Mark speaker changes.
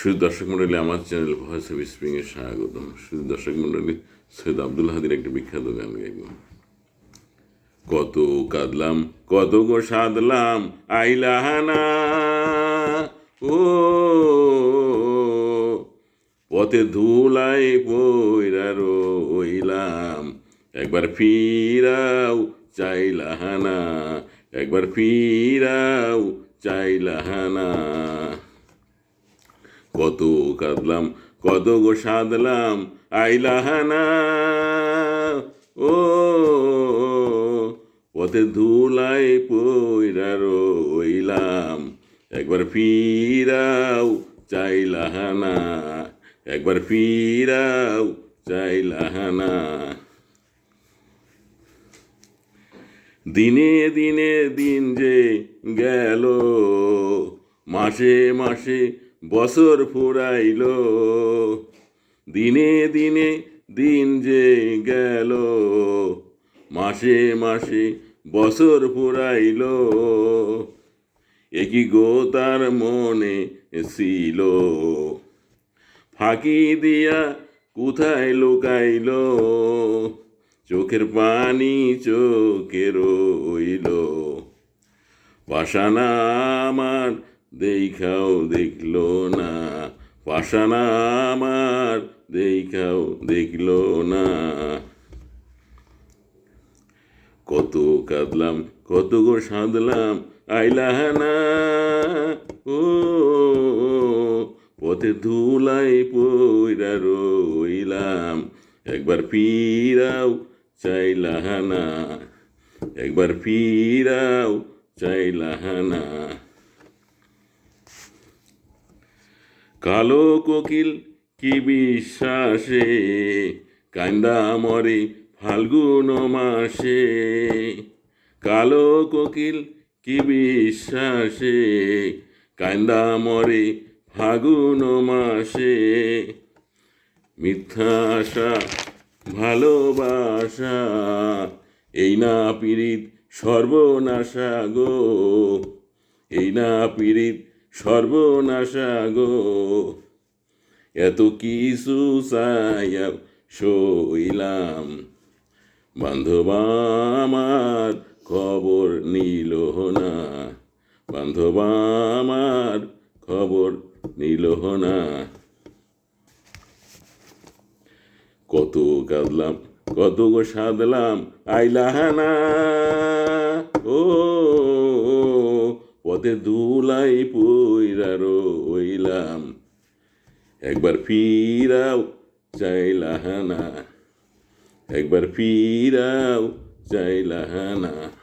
Speaker 1: শুধু দর্শক মণ্ডলী আমার চ্যানেল ভয়েস অফ স্প্রিংয়ে স্বাগতম। শুধু দর্শক মণ্ডলী সৈয়দ আব্দুল হাদির একটা বিখ্যাত গান গাইব। কত কাঁদলাম, কত গো সাদলাম আইলাহানা ও, পথে ধুলাই পইরা রইলাম, একবার ফিরাও চাইলাহানা একবার ফিরাও চাইলাহানা কত কাঁদলাম, কত গো সাদলাম আইলাহানা ও, পথে ধুলাই পইরা রইলাম, একবার ফিরাও চাইলাহানা একবার ফিরাও চাইলাহানা দিনে দিনে দিন যে গেল, মাসে মাসে বছর ফুরাইল। দিনে দিনে দিন যে গেল। মাসে মাসে বছর ফুরাইল। একই গো তার মনে ছিল। ফাঁকি দিয়া কোথায় লুকাইল? চোখের পানি চোখে রইল। পাশানা আমার দেখাও দেখল না। পাশানা আমার, দেখাও দেখল না। কত কাঁদলাম, কত গো সাঁদলাম, আইলাহানা। ও, পথে ধুলাই পইরা রইলাম। একবার ফিরাও চাইলাহানা, একবার ফিরাও চাইলাহানা। কালো কোকিল কি বিশ্বাসে? কান্দা মরে ফাল্গুন মাসে। কালো কোকিল কি বিশ্বাসে? কান্দা মরে ফাগুন মাসে। মিথ্যা আশা, ভালোবাসা, এই না পীড়িত সর্বনাশা গো। এই না পীড়িত সর্বনাশা গো। এত কিছু চাইয়া সইলাম। বান্ধব আমার খবর নিল না। বান্ধব আমার খবর নিল না। কত কাঁদলাম কত গো সাদলাম আইলাহানা ও পথে দুলাই পইরা রইলাম। একবার ফিরাও চাইলাহানা একবার ফিরাও চাইলাহানা।